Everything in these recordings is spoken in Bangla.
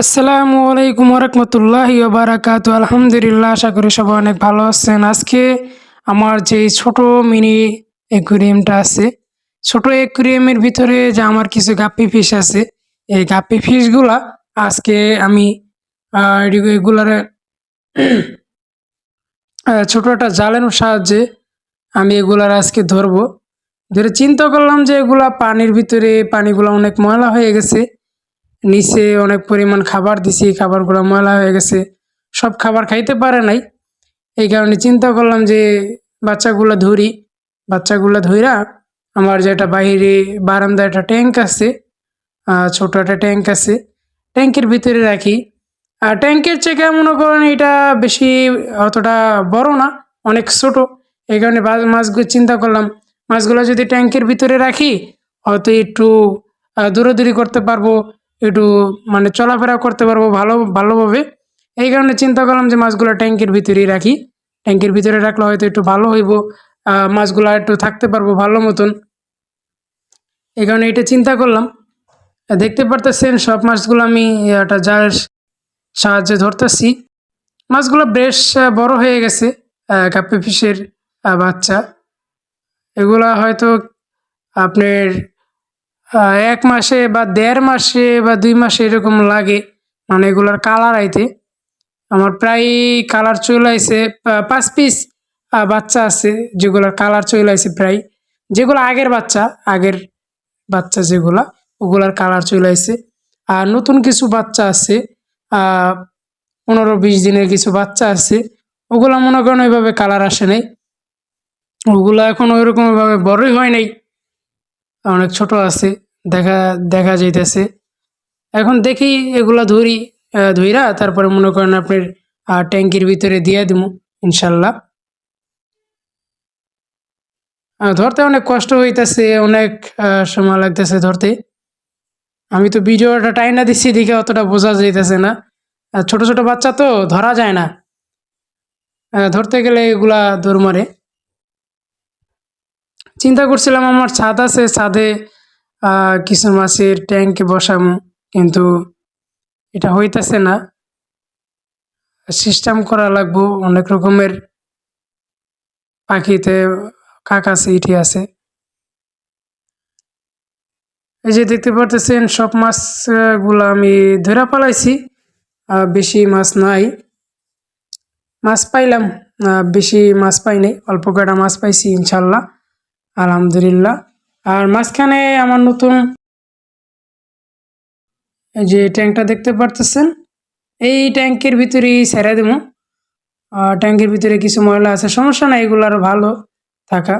আসসালামু আলাইকুম রহমতুল্লাহ বারাকাত আলহামদুলিল্লাহ, আশা করি সবাই অনেক ভালো আছেন। আজকে আমার যে ছোট মিনি অ্যাকুরিয়ামটা আছে, ছোট অ্যাকুরিয়ামের ভিতরে যে আমার কিছু গাপ্পি ফিশ আছে, এই গাপ্পি ফিশগুলা আজকে আমি এডি- ছোট একটা জালের সাহায্যে আমি এগুলার আজকে ধরবো। ধরে চিন্তা করলাম যে এগুলা পানির ভিতরে পানিগুলো অনেক ময়লা হয়ে গেছে নিচে অনেক পরিমাণ খাবার দিছি খাবারগুলো ময়লা হয়ে গেছে। সব খাবার খাইতে পারে নাই। এই কারণে চিন্তা করলাম যে বাচ্চাগুলো ধরি। বাচ্চাগুলো ধইরা আমার যেটা বাইরে বারান্দা, একটা ট্যাঙ্ক আছে ছোট একটা ট্যাঙ্ক আছে, ট্যাঙ্কের ভিতরে রাখি। আর ট্যাঙ্কের চেয়ে মনে করেন এটা বেশি অতটা বড় না, অনেক ছোট। এই কারণে মাছগুলো চিন্তা করলাম, মাছগুলো যদি ট্যাঙ্কের ভিতরে রাখি, হয়তো একটু দৌড়াদৌড়ি করতে পারব। একটু মানে চলাফেরা করতে পারব ভালো, ভালোভাবে। এই কারণে চিন্তা করলাম যে মাছগুলো ট্যাঙ্কের ভিতরেই রাখি। ট্যাঙ্কের ভিতরে রাখলে হয়তো একটু ভালো হইব। মাছগুলো একটু থাকতে পারব ভালো মতন। এই কারণে এটা চিন্তা করলাম। দেখতে পারতেছেন, সব মাছগুলো আমি একটা জাল সাহায্যে ধরতেছি। মাছগুলো বেশ বড় হয়ে গেছে কাপে ফিশের বাচ্চা। এগুলা হয়তো আপনার এক মাসে বা দেড় মাসে বা দুই মাসে এরকম লাগে। মানে এগুলার কালার আইতে। আমার প্রায় কালার চলে আইছে পাঁচ পিস বাচ্চা আছে, যেগুলোর কালার চলে আইছে প্রায়। যেগুলো আগের বাচ্চা আগের বাচ্চা যেগুলা, ওগুলার কালার চলে আইছে। আর নতুন কিছু বাচ্চা আছে পনেরো বিশ দিনের কিছু বাচ্চা আছে, ওগুলা মনে করেন ওইভাবে কালার আসে নাই। ওগুলা এখন ওইরকম ভাবে বড়ই হয় নাই। অনেক ছোট আছে দেখা দেখা যাইতেছে। এখন দেখি এগুলা ধরি ধইরা তারপরে মনে করেন আপনার আহ, ট্যাঙ্কির ভিতরে দিয়ে দিব ইনশাল্লাহ। ধরতে অনেক কষ্ট হইতেছে অনেক সময় লাগতেছে ধরতে। আমি তো ভিডিওটা টাইনা দিচ্ছি দেখে অতটা বোঝা যাইতেছে না। ছোট ছোট বাচ্চা তো ধরা যায় না। ধরতে গেলে এগুলা দৌড় মারে। চিন্তা করছিলাম আমার ছাদ আছে ছাদে কিছু মাছের ট্যাঙ্কে বসামো কিন্তু এটা হইতেছে না। সিস্টেম করা লাগবো অনেক রকমের পাখিতে কাক আছে ইটি আছে। এই যে দেখতে পারতেছেন সব মাছ আহ, গুলা আমি ধরা পালাইছি বেশি মাছ নাই। মাছ পাইলাম বেশি মাছ পাই নাই অল্প কটা মাছ পাইছি ইনশাল্লাহ। আলহামদুলিল্লাহ। আর মাঝখানে আমার নতুন যে ট্যাঙ্কটা দেখতে পারতেছেন, এই ট্যাঙ্কের ভিতরেই ছেড়ে দেবো। ট্যাঙ্কের ভিতরে কিছু ময়লা আছে, সমস্যা নাই, এগুলো আরও ভালো থাকা।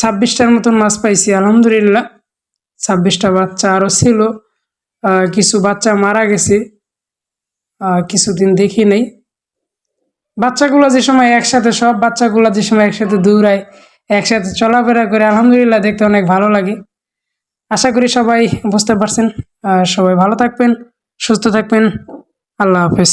ছাব্বিশটার মতন মাছ পাইছি, আলহামদুলিল্লাহ। ছাব্বিশটা বাচ্চা আরও ছিল কিছু বাচ্চা মারা গেছে কিছুদিন দেখি নাই। বাচ্চাগুলো যে সময় একসাথে, সব বাচ্চাগুলো যে সময় একসাথে দৌড়ায় একসাথে চলাফেরা করে আলহামদুলিল্লাহ দেখতে অনেক ভালো লাগে। আশা করি সবাই বুঝতে পারছেন। সবাই ভালো থাকবেন, সুস্থ থাকবেন। আল্লাহ হাফেজ।